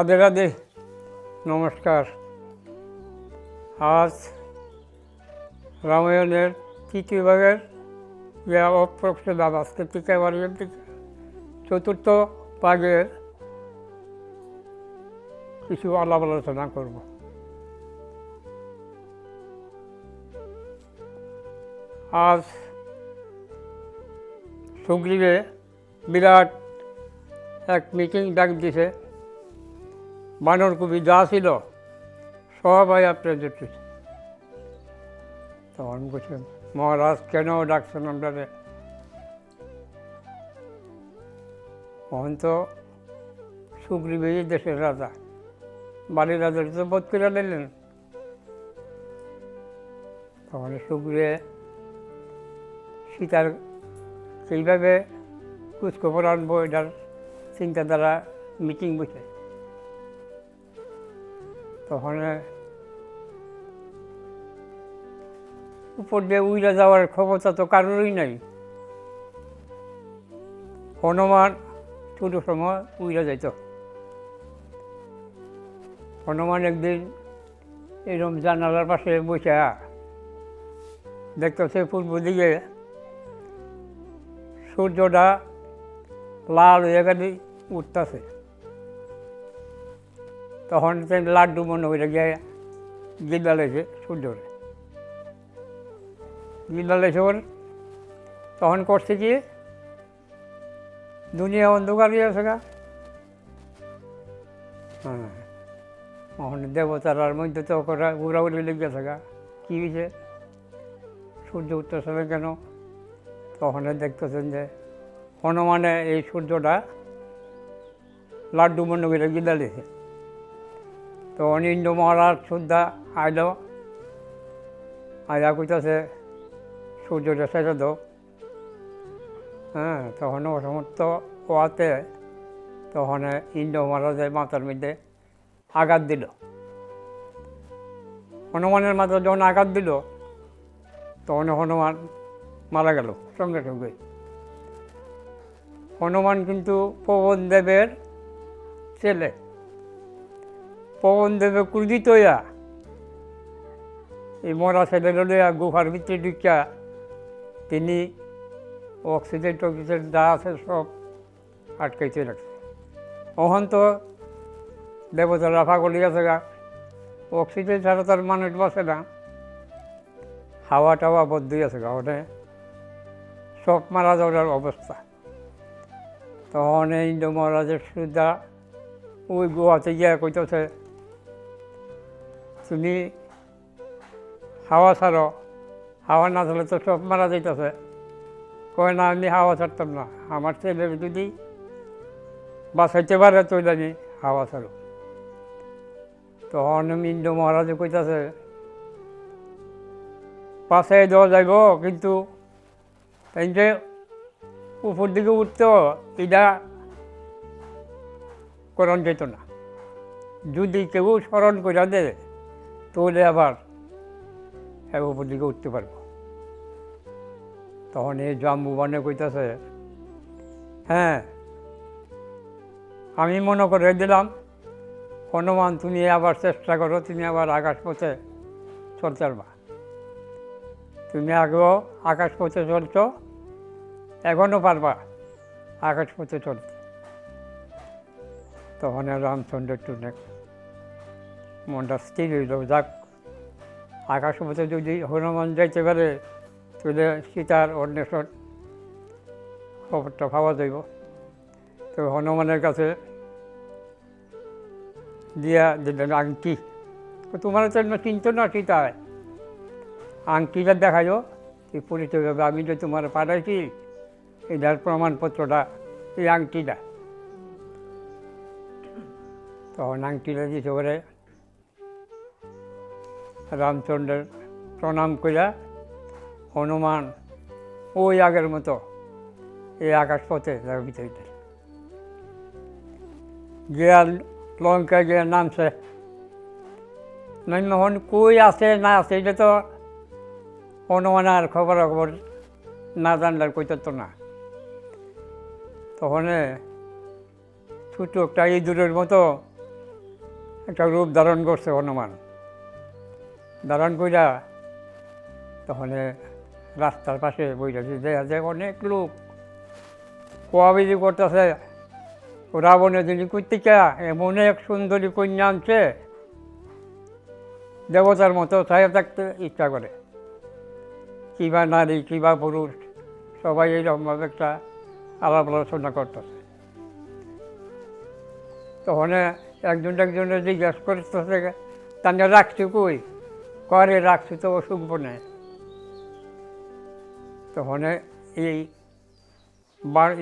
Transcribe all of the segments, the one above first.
রাধে রাধে, নমস্কার। আজ রামায়ণের তৃতীয় ভাগের যে অপ্রকৃত আজকে থেকে এবারের চতুর্থ ভাগের কিছু আলাপ আলোচনা করব। আজ সুগ্রীবে বিরাট এক মিটিং ডাক দিছে বানর কবি যা ছিল সবাই আপনাদের তখন বলছেন মহারাজ, কেন ডাকছেন আপনাদের তখন তো সুগ্রীবেই দেশের রাজা। বাড়ির রাজার তো বোধ করে নিলেন। তখন সুগ্রীবে সীতার সেইভাবে কুচখবর আনব, এটার চিন্তাধারা মিটিং বসে। তখন উপর দিয়ে উইরা যাওয়ার ক্ষমতা তো কারোরই নাই। হনুমান ছোটো সময় উইরা যাইত। হনুমান একদিন এরকম জানালার পাশে বসে দেখতেছে পূর্ব দিকে সূর্যটা লাল হয়ে গেলে উঠতেছে। তখন লাড্ডু মনে করে গিয়ে গিলা লেছে সূর্যরে গিলা লেছে ওর তখন করছে কি, দুনিয়া অন্ধকার হয়ে আছে গা। হ্যাঁ তখন দেবতারার মধ্যে তো ওরা উড়াউড়ি লেগে গা। কী হয়েছে সূর্য উঠতেছে না কেন? তখন দেখতেছেন যে হনুমানে এই সূর্যটা লাড্ডু মনে করে গিলা লেছে তো অনিন্দ মহারাজ সুদ্ধা আইল। আয়া কইতাছে, সূর্যটা সেরে দাও। হ্যাঁ তখন সমস্ত ওয়াতে তখন ইন্দ্র মহারাজের মাথার মধ্যে আঘাত দিল। হনুমানের মাথা যখন আঘাত দিল, তখন হনুমান মারা গেল সঙ্গে সঙ্গে। হনুমান কিন্তু পবন দেবের ছেলে। পবন দেবে ক্রুদিত হইয়া এই মরা ছেলে লইয়া গুহার ভিতরে ঢুকিয়া তিনি অক্সিজেন টক্সিজেন যা আছে সব আটকাইতে রাখছে ওখান তো দেবতারা পাগল গেছে গা। অক্সিজেন ছাড়া তার মানুষ বসে না। হাওয়া টাওয়া বদ্ধ আছে গা ওখানে সব মারা যাওয়ার অবস্থা। তখন এই মহারাজের সুদ্ধা ওই গুহাতে গিয়া কইতেছে তুমি হাওয়া ছাড়ো। হাওয়া না ছাড়লে তো সব মারা যাইতেছে। কয় না, আমি হাওয়া ছাড়তাম না। আমার ছেলে যদি বাঁচাইতে পারে তো আমি হাওয়া ছাড়ো। তখন ইন্দ্র মহারাজে কইতাছে পাশে দেওয়া যাইব কিন্তু তাই যে উপর দিকে উঠতো, এটা করণ যেত না। যদি কেউ স্মরণ করে দে তাহলে আবার এক উপর দিকে উঠতে পারব। তখন এই জাম্বুবানে কইতাছে হ্যাঁ আমি মনে করে দিলাম, হনুমান তুমি আবার চেষ্টা করো, তুমি আবার আকাশ পথে চলতে পারবা। তুমি আগেও আকাশ পথে চলছো এখনও পারবা আকাশ পথে চলতে। তখন রামচন্দ্র একটু মনটা স্থির হইল যাক, আকাশ পথে যদি হনুমান যাইতে পারে, তাহলে সীতার অন্বেষণ খবরটা পাওয়া যাইব। তো হনুমানের কাছে দিয়া দিলেন আংটি। তোমার তো চিন্ত না সীতায় আংটিটা দেখাইও এই পরিচয় হবে আমি যে তোমার পাঠাইছি, এটার প্রমাণপত্রটা, এই আংটিটা। তখন আংটিটা দিতে করে রামচন্দ্রের প্রণাম কইরা হনুমান ওই আগের মতো এই আকাশ পথে ভিতরে গিয়া লঙ্কা গিয়ে নামছে নামে কই আছে, না আছে, এটা তো হনুমান আর খবর খবর না জানলার কইতে তো না। তখন ছোটো একটা ইঁদুরের মতো একটা রূপ ধারণ করছে হনুমান। ধারণ কইরা তখন রাস্তার পাশে বইটাছি দেখা যায় অনেক লোক কোয়াবিজি করতেছে। রাবণের যিনি কর্তিকা এমন এক সুন্দরী কন্যা আনছে, দেবতার মতো ছায়া থাকতে ইচ্ছা করে। কিবা নারী, কিবা পুরুষ, সবাই এইরকমভাবে একটা আলাপ আলোচনা করতেছে। তখন একজন একজনে জিজ্ঞেস করতেছে, তাহলে রাখছি কই? করে রাখছি তো অসুখ বনে। তখন এই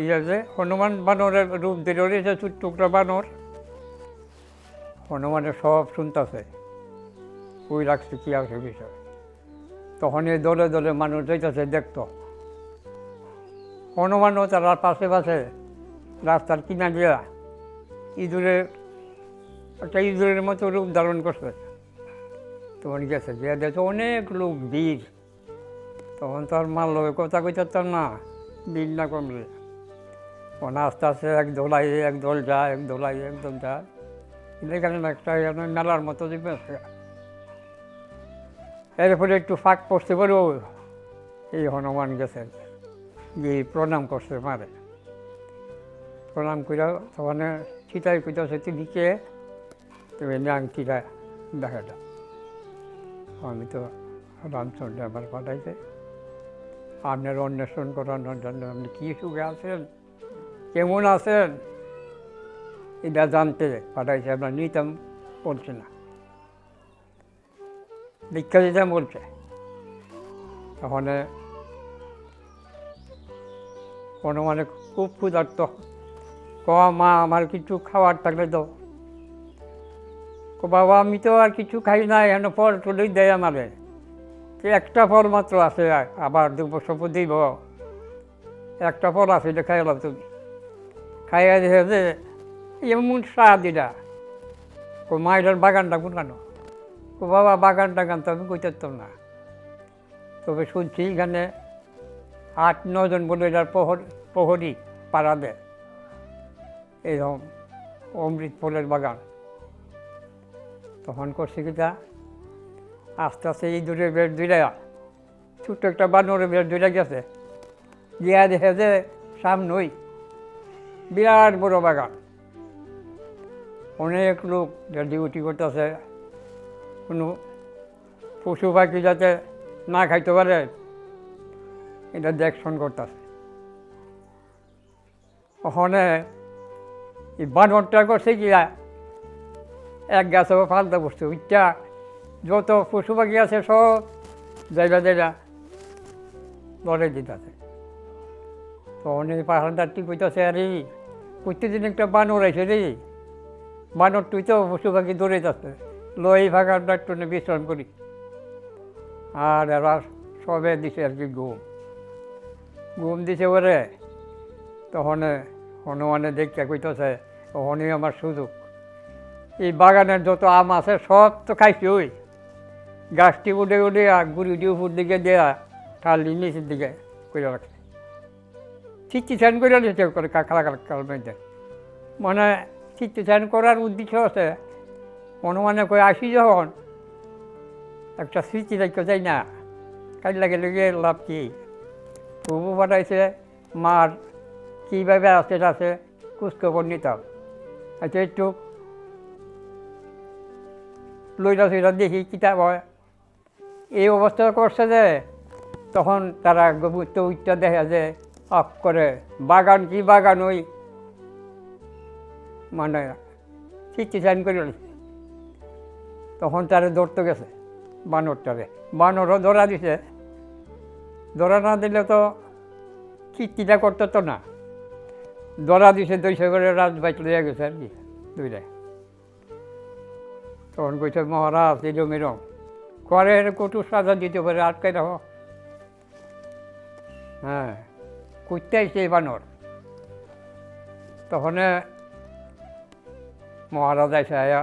ইয়ে যে হনুমান বানরের রূপ দিল যে টুকরা বানর, হনুমানের সব শুনতেছে। ওই রাখছে, কি আছে বিষয়? তখন এই দলে দলে মানুষ যাইতেছে দেখতো। হনুমানও তারা পাশে পাশে রাস্তার কিনা দিয়া ইঁদুরের একটা ইঁদুরের মতো রূপ ধারণ করছে। তখন গেছে গিয়ে দেখছে অনেক লোক ভিড়। তখন তো আর মার লোকে কথা কইতাম না, ভিড় না কমলে। তখন আস্তে আস্তে এক দোলাই, এক দল যায়, এক দোলাই, এক দল যায়। এখানে একটা মেলার মতো দিবে এরপরে একটু ফাঁক পড়তে পারো এই হনুমান গেছে গিয়ে প্রণাম করছে মারে। প্রণাম করে তখন চিতাই কইতেছে, তুমি কে? তুমি আংটিটা দেখাটা আমি তো রামচন্দ্র আমার পাঠাইছে। আপনার অন্বেষণ করানোর জন্য আপনি কী সুখে আছেন? কেমন আছেন? এটা জানতে পাঠাইছে আমরা নিতাম বলছে না। দীক্ষা দিতাম বলছে। তখন কোনো মানে খুব ক্ষুধার্ত। ক মা আমার কিছু খাবার থাকলে দাও। বাবা, আমি তো আর কিছু খাই না, এখানে ফল টলেই দেয় আমারে। একটা ফল মাত্র আছে আবার দু বছর দিব। একটা ফল আছে, এটা খাইলাম তুমি। খাইয়া দেখে যে, এমন স্বাদ এটা। কো মা এটার বাগানটা কোনখানো কো বাবা, বাগান টাগান তো আমি কইতাম না। তবে শুনছি এখানে আট নজন বলে এটার প্রহর, প্রহরী পাড়া দেয় এইরকম অমৃত ফলের বাগান। তখন করছে কি তা আস্তে আস্তে এই দূরে বের দূরে ছোট্ট একটা বানরে বের দুইটা গেছে। গিয়া দেখে যে সামনই বিরাট বড় বাগান। অনেক লোক ডিউটি করতেছে, কোনো পশু পাখি যাতে না খাইতে পারে, এটা দেখশন করতেছে। ওখানে এই বানরটা করছে কি এক গাছে ফালতে বসছে ওইটা যত পশু পাখি আছে সব জায়গা জায়গা লড়ে দিতেছে। তো অনেক পাহাড়দারটি কইতেছে, আরে প্রত্যেকদিন একটা বানর আছে রে। বানর তুই তো পশু পাখি দৌড়ে যাচ্ছে লই ফাঁকার একটু বিশ্রাম করি। আর এরা সবে দিছে আর কি ঘুম। ঘুম দিছে ওরে তখন হনুমানে দেখতে কইতেছে হনুই আমার সুযোগ। এই বাগানের যত আম আছে, সব তো খাইছি ওই। গাছটি উঠে উঠে আর গুড়িটি উপর দিকে দেয়া টালি নিচের দিকে করে রাখে চিত্তি চান করে নিতে করে কাকলা কাকাল মেয়েদের। মানে চিত্তি চান করার উদ্দেশ্য আছে মনে মনে করে আসি যখন, একটা স্মৃতি রাখতে চাই না কাজ লাগে লেগে লাভ কি? প্রভু পাঠাইছে, মার কীভাবে আছে আছে খোঁজখবর নিতাম আচ্ছা একটু লইটা সইটা দেখি কিতাব হয়। এই অবস্থা করছে যে, তখন তারা উচ্চা দেখে যে অফ করে বাগান কি বাগান ওই মানে চিঠি সাইন করে তখন তারা ধরতে গেছে বানরটারে বানরও ধরা দিছে। ধরা না দিলে তো কীর্তিটা করতে তো না। ধরা দিছে দুইশো করে বাইক লইয়া গেছে আর কি দুইটাই তখন কইছে মহারাজ এরম এরম করে কটু সাজা দিতে পারে আটকে রাখো হ্যাঁ করতে আইছে এই বানর তখন মহারাজ আইসে আয়া,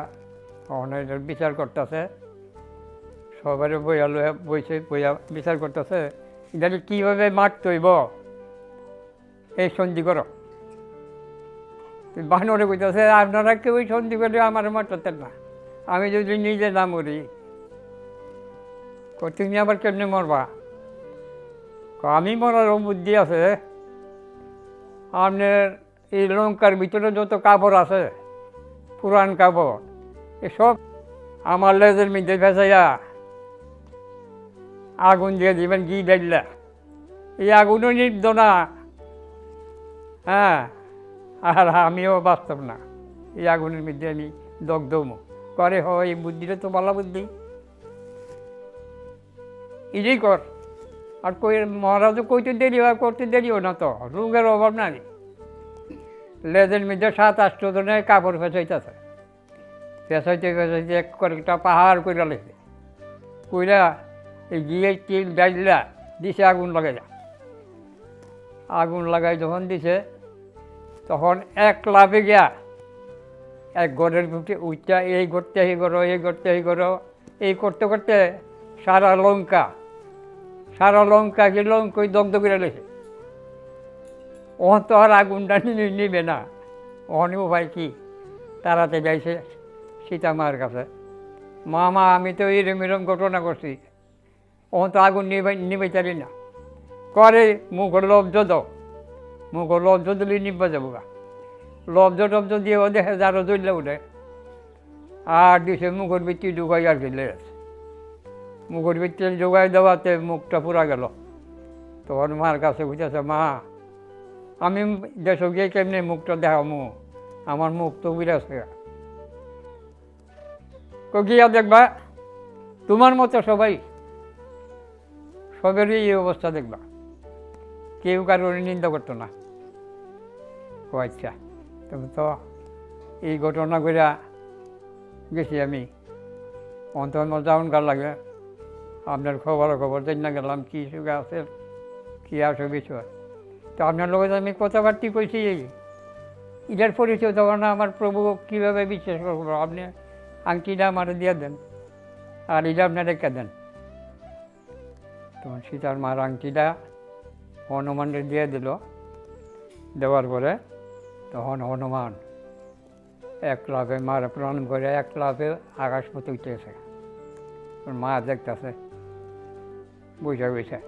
তখন বিচার করতেছে। সবারই বইয়া লইয়া বইছে, বইয়া বিচার করতেছে এটাকে কীভাবে মাঠ হইব এই সন্ধি করো। বানরে কইতেছে, আপনারা কেউ সন্ধি করে আমার মারতেন না। আমি যদি নিজে না মরি তুমি আবার কেমনে মরবা? কো, আমি মরারও বুদ্ধি আছে? আপনার এই লঙ্কার ভিতরে যত কাপড় আছে পুরান কাপড় এসব আমার লেজের মধ্যে ভেসাইয়া আগুন দিয়ে দিবেন ঘি ডাইলা এই আগুনও নির্দ না। হ্যাঁ আর আমিও বাস্তব না। এই আগুনের মধ্যে আমি দগ্ধম করে, হয়, এই বুদ্ধিটা তো ভালো বুদ্ধি। ইজি কর। আর কই, মহারাজও কইতে দেরি হয়, করতে দেরিও না তো, রোগের অভাব নাই। লেজের মধ্যে সাত, আষ্ট জনের কাপড় ফেসাইতেছে। ফেসাইতে ফেসাইতে এক করে একটা পাহাড় কইরা লেছে কইরা এই গিয়ে তিল ডাইলা দিছে, আগুন লাগাই আগুন লাগাই যখন দিছে, তখন এক লাভে গিয়া এক ঘরের ভিতরে উঠটা এই করতে এই করো এই করতে এই করো এই করতে করতে সারা লঙ্কা সারা লঙ্কা কি লঙ্কই দগ্ধ করে লেছে ওহন তো আর আগুনটা নিবে না। ওহনি উপায় কি? তারাতে যাইছে সীতা মার কাছে। মা মা আমি তো এরম এরম ঘটনা করছি। ওহন তো আগুন নিবে নিবে চারি না। করে মুখ লব্জ দাও। মুখ লব্জ দিলে নিবা যাব গা লব্জ টব্জ দিয়ে ও দেখে যারও জ্বললে উঠে আর দিছে মুখের ভিত্তি ঢুকাই আর আছে। মুখের ভিত্তি জোগাই দেওয়াতে মুখটা পুরা গেল। তখন মার কাছে বুঝেছে মা, আমি দেশ গিয়ে কেমনি মুখটা দেখামু? আমার মুখ তো বিরাছে তো গিয়া দেখবা? তোমার মতো সবাই সবেরই এই অবস্থা দেখবা। কেউ কারোর নিন্দা করতো না? ও আচ্ছা। তুমি তো এই ঘটনা করে গেছি আমি। অন্তর যাওন কার লাগে আপনার খবর খবর দেন না গেলাম, কী সুখে আছে কী আছে বিষয়। তো আপনার লোকের আমি কথাবার্তি কইছি, এটার পরিচয় তখন আমার প্রভু কীভাবে বিশ্বাস করব? আপনি আংটিটা আমার দিয়ে দেন, আর এটা আপনার রেখে দেন। তখন সীতার মার আংটিটা হনুমানকে দিয়ে দিল, দেওয়ার পরে তখন হনুমান এক লাভে মার প্রণাম করে, এক লাভে আকাশ পথে উঠেছে মা দেখতেছে বুঝে বুঝে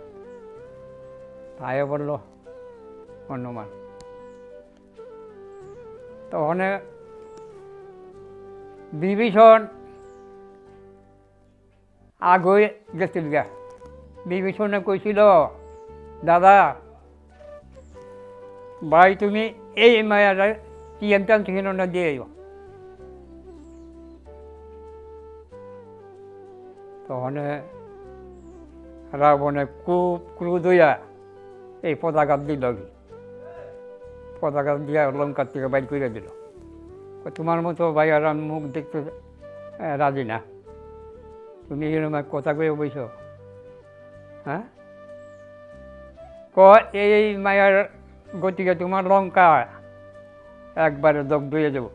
তাইও বলল হনুমান তখন বিভীষণ আগে গেছিল। গা বিভীষণে কইছিল, দাদা ভাই, তুমি এই মায়াটা চিন্তান থেকে না দিয়ে। তখন রাবণে খুব ক্রুদ হইয়া এই পতাকা দিল কি? পতাকা দিয়া লঙ্কার থেকে বাইর করে দিল। তোমার মতো ভাই আর মুখ দেখতে রাজি না। তুমি এরকম কথা কয়ে বইছ? হ্যাঁ? ক এই মায়ার গতিকে তোমার লঙ্কা একবারে দগ্ধ হয়ে যাব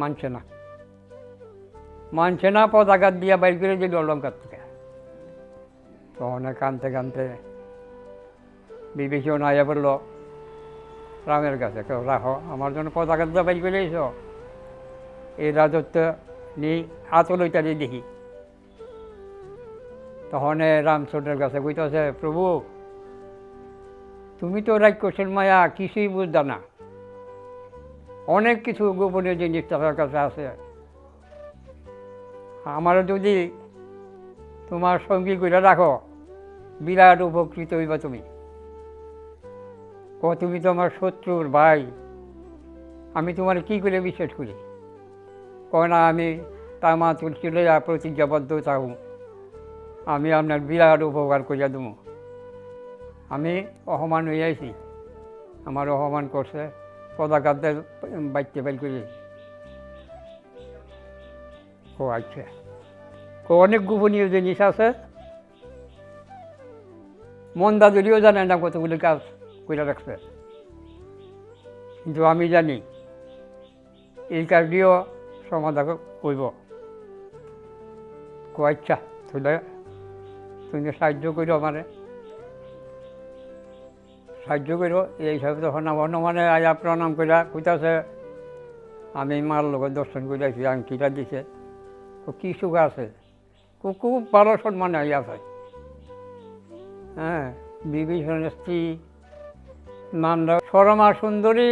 মানছে না। মানছে না, পতাকা দিয়া বাইর করে দিল লঙ্কার থেকে। তখন কানতে কানতে বিভীষণ আয়া বলল, রামের কাছে কেউ রাখো, আমার জন্য পতাকা দিয়ে বাইর করে এসো এই রাজত্ব নিয়ে আতলইতারি দেখি। তখন রামচন্দ্রের কাছে কইতেছে, প্রভু তুমি তো রাক্ষসের মায়া, কিছুই বুঝদা না। অনেক কিছু গোপনীয় জিনিস তোমার কাছে আছে। আমার যদি তোমার সঙ্গী করে রাখো, বিরাট উপকৃত হইবা তুমি। ক তুমি তো আমার শত্রুর ভাই। আমি তোমার কি করে বিশ্বাস করি? না, আমি তামা তুলসী লইয়া প্রতিজ্ঞাবদ্ধ থাকুন আমি আপনার বিরাট উপকার করিয়া দেবো আমি অপমান হয়ে আইছি আমার অসমান করছে পতাকাতে বাইতে বাইর করে ও আচ্ছা অনেক গোপনীয় জিনিস আছে। মন্দা যদিও জানে না কতগুলি কাজ করে রাখছে কিন্তু আমি জানি, এই কাজটিও সমাধান করব আচ্ছা তাহলে তুমি সাহায্য করো আমারে সাহায্য করো এই হিসাবে তখন আমার মানে আয়া প্রণাম করিয়া কইতাছে, আমি মার লোকের দর্শন করে আসি আংটিটা দিছে। কী সুখ আছে? খুব ভালো সম্মান হয়ে হ্যাঁ বিভীষণ স্ত্রী নান্দা সরমা সুন্দরী,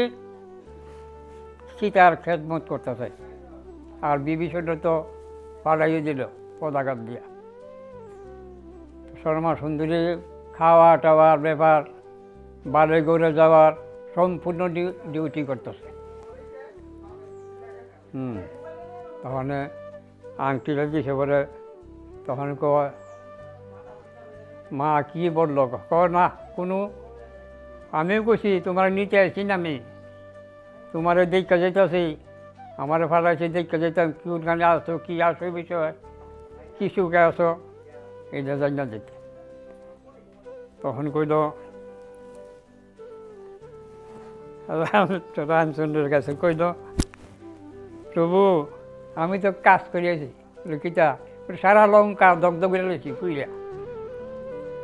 সীতার খেদমত করতেছে। আর বিভীষণ তো পাঠাইয়ে দিল পদাঘাত দিয়া। শর্মা সুন্দরী খাওয়া টাওয়ার ব্যাপার বাড়ি ঘুরে যাওয়ার সম্পূর্ণ ডিউ- ডিউটি করতেছে। হুম, তখন আংটিটা দিছে বলে তখন কয়, মা, কি বলল? ক না, কোনো আমিও কইছি, তোমার নিতে আসছি না আমি। তোমার দেখা যেতেছি আমার ফালাইছে দেখা যেতাম কোনখানে আসো কি আসো বিষয়, কি সুখে আসো এটা জানা যেতে তখন কইল রামচন্দ্রের কাছে কইল প্রভু, আমি তো কাজ করিয়াছি। কিতা সারা লঙ্কা দগ্ধ করে লেছি কুইলা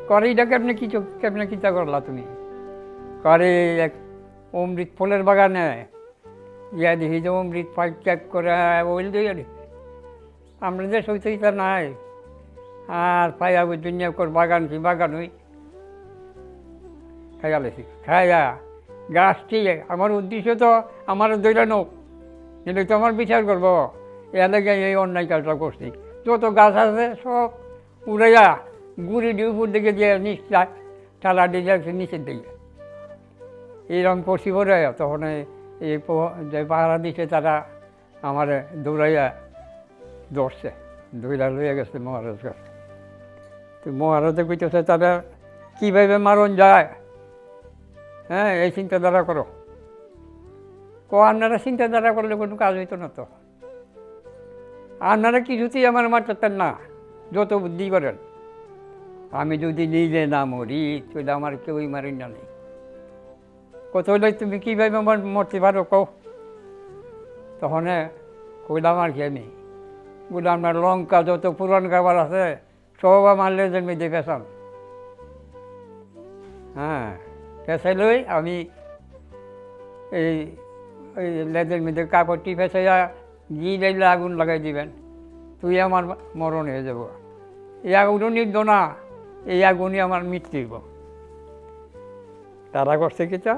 করে এটা কেমনে কিছু কেমনে কিতা করলা তুমি? করে এক অমৃত ফুলের বাগানে। ইয়া দেখি যে অমৃত পাইপ ত্যাগ করে ওইল দিয়ে আমরা যে সইতে নাই। আর পাইয়া ওই দুনিয়া কর বাগান কি বাগান ওই? খাইয়া লেছি খাইয়া। গাছটি, আমার উদ্দেশ্য তো আমার দৈরা নোক কিন্তু তো আমার বিচার করব। এলাকায় এই অন্যায় কাজটা করছি। যত গাছ আছে সব উড়াইয়া গুড়ি দিয়ে উপর দিকে দিয়ে নিচটা ঠালা দিয়ে যাচ্ছে নিচের দিকে। এইরকম করছি বলে তখন এই- যে পাহারা দিছে তারা আমার দৌড়াইয়া ধরছে। দৌড়া লইয়া গেছে মহারাজ কাছে তো মহারাজে কইতেছে তারা, কীভাবে মারণ যায়? হ্যাঁ এই চিন্তাধারা করো। কো আপনারা চিন্তাধারা করলে কোনো কাজ হইতো না তো। আপনারা কিছুতেই আমার মারতেন না, যত বুদ্ধি করেন। আমি যদি নিজে না মরি, তাহলে আমার কেউই মারি না নেই। কত হইলে তুমি কীভাবে আমার মরতে পারো কও? তখন কইলাম আর কি আমি? বললাম আপনার লঙ্কা যত পুরান খাবার আছে, সব আমার লেজের মধ্যে পেছান। হ্যাঁ। পেঁচাই লই আমি এই ওই লেজের মধ্যে কাপড়টি পেঁচাইয়া ঘি লাইলে আগুন লাগাই দিবেন। তুই আমার মরণ হয়ে যাব। এই আগুনও নিব না, এই আগুনই আমার মৃত্যুব তারা করছে কি চা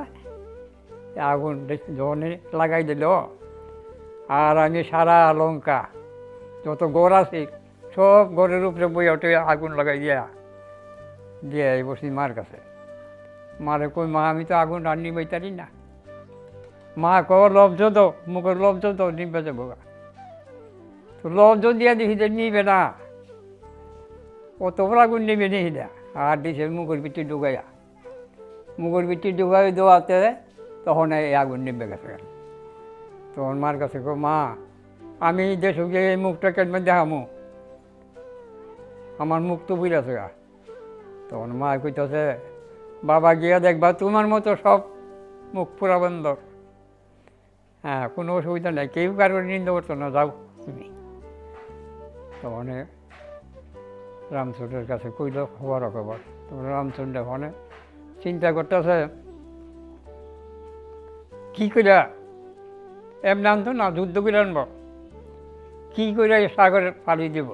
আগুন যখন লাগাই দিল। আর আমি সারা লঙ্কা, যত গড় আছে, সব গড়ের উপরে বই ওঠে আগুন লাগাই দিয়া দিয়ে বসি মার কাছে। কই, মা, আমি তো আগুন রান্নি বইতারি না। মা ক লব্জ তো মুখের লব্জ তো নিবে যাব গা। তো লব্জ দিয়া দেখি যে নিবে না। অত বড় আগুন নিবে নিহি না। আর দিছে মুখের ভিতরে ঢুকাইয়া। মুখের ভিতরে ঢুকাই দেওয়াতে তখন এই আগুন নিবে গেছে গা। তখন মার কাছে কো মা, আমি দেশে গিয়ে এই মুখটা কেমন দেখামু? আমার মুখ তো বুঝাছে গা। তখন মা কইতেছে বাবা গিয়া দেখবা তোমার মতো সব মুখ পুরা বন্ধ। হ্যাঁ কোনো অসুবিধা নেই। কেউ কারোর নিন্দা করতো না, যাও তুমি। তখন রামচন্দ্রের কাছে কইল খবর খবর তখন রামচন্দ্র ফোনে চিন্তা করতেছে, কি কইরা? এমনি আনতো না, যুদ্ধ করে আনব। কী করে সাগরে পাড়ি দিব?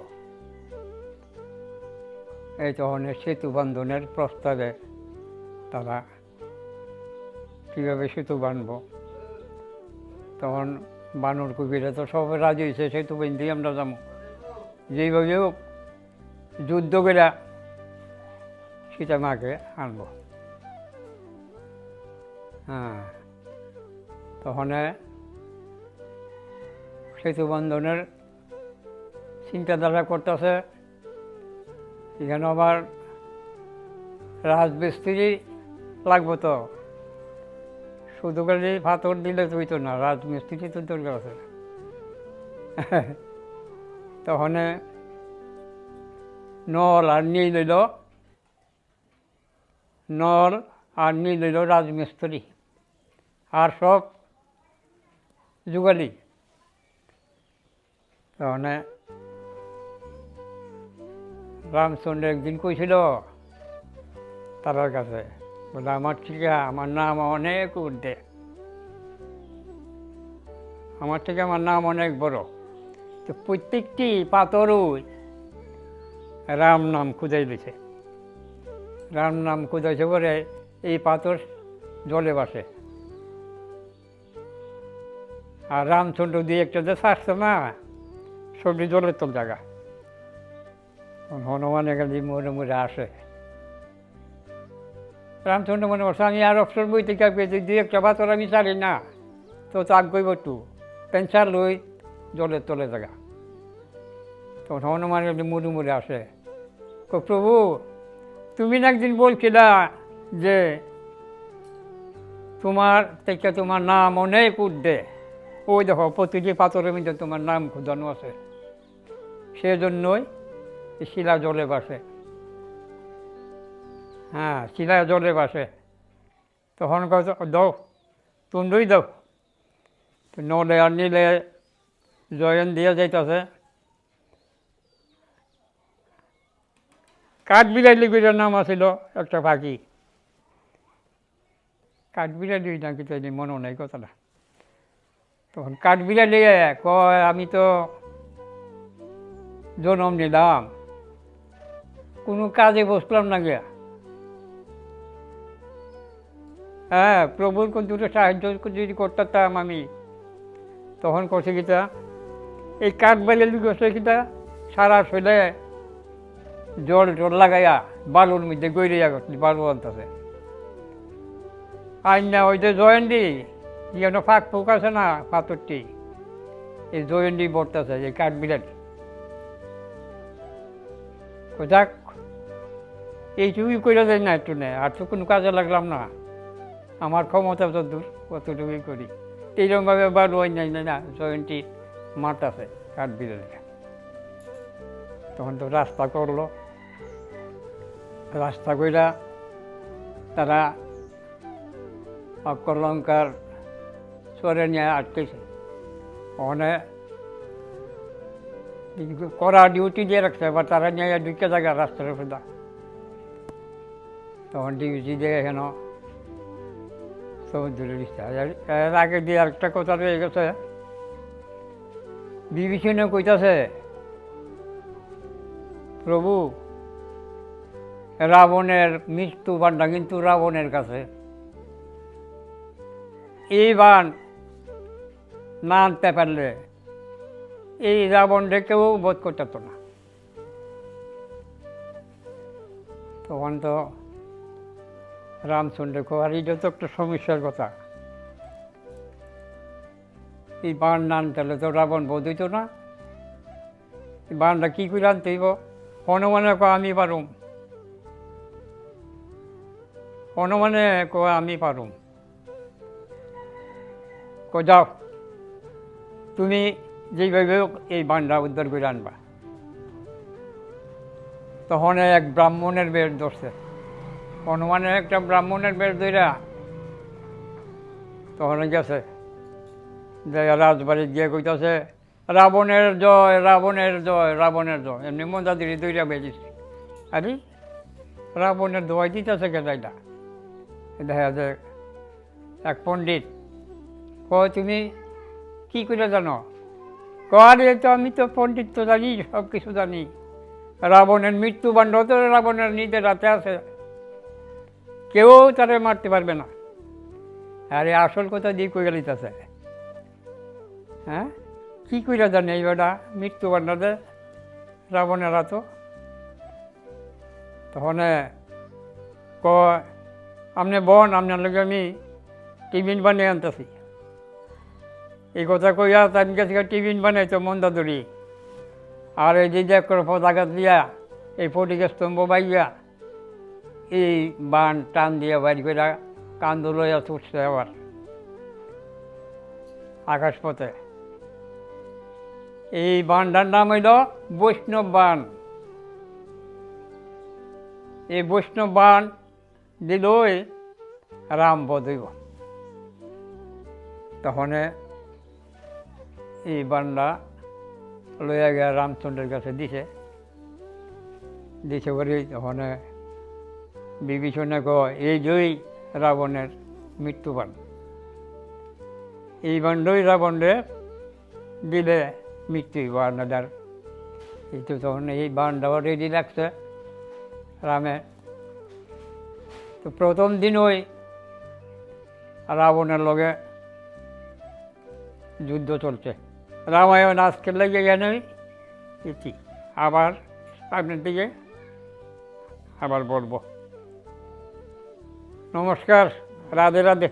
এই তখন সেতু বন্ধনের প্রস্তাবে তারা কীভাবে সেতু বানব? তখন বানর কবিরা তো সব রাজি হয়েছে, সেতু বান্ধি আমরা যাব। যেইভাবে হোক, যুদ্ধ করে সীতা মাকে আনব। হ্যাঁ তখন সেতু বন্ধনের চিন্তাধারা করতেছে। এখানে আবার রাজমিস্ত্রি লাগবো তো। শুধু খালি পাথর দিলে তুই তো না রাজমিস্ত্রি তো দরকার আছে। তখন নল আর নিয়ে লইল। নল আর নিয়ে লইল রাজমিস্ত্রি। আর সব যুগালি। তখন রামচন্দ্র একদিন কইছিল, তারার কাছে বলে আমার ঠিক আমার নাম অনেক উর্ধে আমার থেকে আমার নাম অনেক বড়। তো প্রত্যেকটি পাথরই রাম নাম খুঁজাই দিছে। রাম নাম খুঁজাইছে পরে এই পাথর জলে বাসে আর রামচন্দ্র দিয়ে একটা যে ছাড়ছে না সবজি জলের তোল জায়গা। হনুমান এখানে মরে মরে আসে। রামচন্দ্র মনে করছে, আমি আর অপসর বই থেকে পেয়েছি দুই একটা পাথর আমি চালি না। তো তাক গইব একটু। পেন্সার লই জলের তলে জায়গা তখন হনুমান মুড়ে মুড়ে আসে। কো, প্রভু, তুমি না একদিন বলছিলা যে তোমার থেকে তোমার নাম অনেক উঠবে ওই দেখো, প্রতিটি পাথরের মধ্যে তোমার নাম খুদানো আছে। সেজন্যই শিলা জলে বাসে হ্যাঁ শিলা জলে বাসে তখন কত দাও তুন্দই তো নলে আর নিলে জয়ন দিয়ে যাইতেছে। কাঠবিড়াই লিগুইটার নাম আছিল একটা পাখি। কাঠবিড়াই লিগুই নাকি তো এদিন মনে নাই কথাটা। তখন কাঠবিড়াই লিয়ে কয়, আমি তো জনম নিলাম। কোনো কাজে বসলাম না গিয়া। হ্যাঁ প্রভুর দুটো সাহায্য যদি করতাম আমি। তখন করছে কিতা এই কাঠ বেলে করছে কিতা সারা শৈলে জল জল লাগাইয়া বালুর মধ্যে গৈরিয়া করছে বালু আনতেছে। আইন না ওই যে জয়ন্তী, যেন ফাঁক ফুক আছে না পাথরটি, এই জয়ন্তি বর্তাছে এই কাঠ বিলাটি যাক, এইটুকুই করে দেয় না একটু নেই আর তো কোনো কাজে লাগলাম না। আমার ক্ষমতা তো দূর কতটুকুই করি। এইরকমভাবে বালু ওই নাই না, জয়ন্তী মাঠ আছে, কাঠ বিলাটি তখন তো রাস্তা করল। রাস্তা কইরা তারা অক্কলঙ্কার চরে নিয়ে আটকেছে ওখানে করা ডিউটি দিয়ে রাখছে এবার তারা নিয়ে ঢুকে জায়গা রাস্তার উপরে তখন ডিউটি দিয়ে এখানে সমুদ্রে দিচ্ছে এর আগে দিয়ে আরেকটা কথা রয়ে গেছে। বিভীষণে কইতাছে, প্রভু, রাবণের মৃত্যু বানটা কিন্তু রাবণের কাছে। এই বান না আনতে পারলে এই রাবণকে কেউ বোধ করতে না। তখন তো রামচন্দ্র আর এটা তো একটা সমস্যার কথা। এই বান না আনতে তো রাবণ বোধ হইতো না। বানটা কী করে আনতে হইব? হনুমানে কয়, আমি পারুম। হনুমানে কয়, আমি পারুম। কো যাও, তুমি যেইভাবে এই বান্ডা উদ্ধার করে আনবা। তখন এক ব্রাহ্মণের বের ধরছে। হনুমানের একটা ব্রাহ্মণের বের ধইরা তখন গেছে। যে রাজবাড়ি গিয়ে কইতাছে, রাবণের জয় রাবণের জয় রাবণের জয়। এমনি মন্দাদিরি দুইটা বেজিছে আরে, রাবণের দোয়াই দিতেছে গেদাইটা দেখা যায় এক পণ্ডিত কয় তুমি, কি করে জানো? কয় তো আমি তো পণ্ডিত তো জানি সব কিছু জানি। রাবণের মৃত্যু বান্ড তো রাবণের নিজের রাতে আছে। কেউ তারে মারতে পারবে না। আরে আসল কথা দিয়ে কই গেলিতেছে হ্যাঁ? কি কইরা জানে এই বেটা? মৃত্যু বান্ডাতে রাবণের তো তখন কয় আপনি বন আপনার লগে আমি টিফিন বানিয়ে আনতেছি। এই কথা কইয়া তার কাছে টিফিন বানাইতো মন্দাদুরি আর এই যে দেখ করে দিয়া, এই ফটিকে স্তম্ভ বাইয়া এই বান টান দিয়া বাড়ি করে কান্দ লইয়া আবার আকাশপথে। এই বানটার নাম হইল বৈষ্ণব বান। এই বৈষ্ণব বান দিলই রাম বধইব তখন এই বানটা লইয়া গিয়া রামচন্দ্রের কাছে দিছে। দিছে বলে তখন বিভীষণে কয় এই জয়ী রাবণের মৃত্যুবান এই বান্ডই রাবণে দিলে মৃত্যুই বান্নাদার কিন্তু তখন এই বান্ডাও রেডি রাখছে রামে। তো প্রথম দিন ওই রাবণের লগে যুদ্ধ চলছে। রামায়ণ আজকের লেগে ইতি। আবার সামনের দিকে আবার বলব। নমস্কার রাধে রাধে।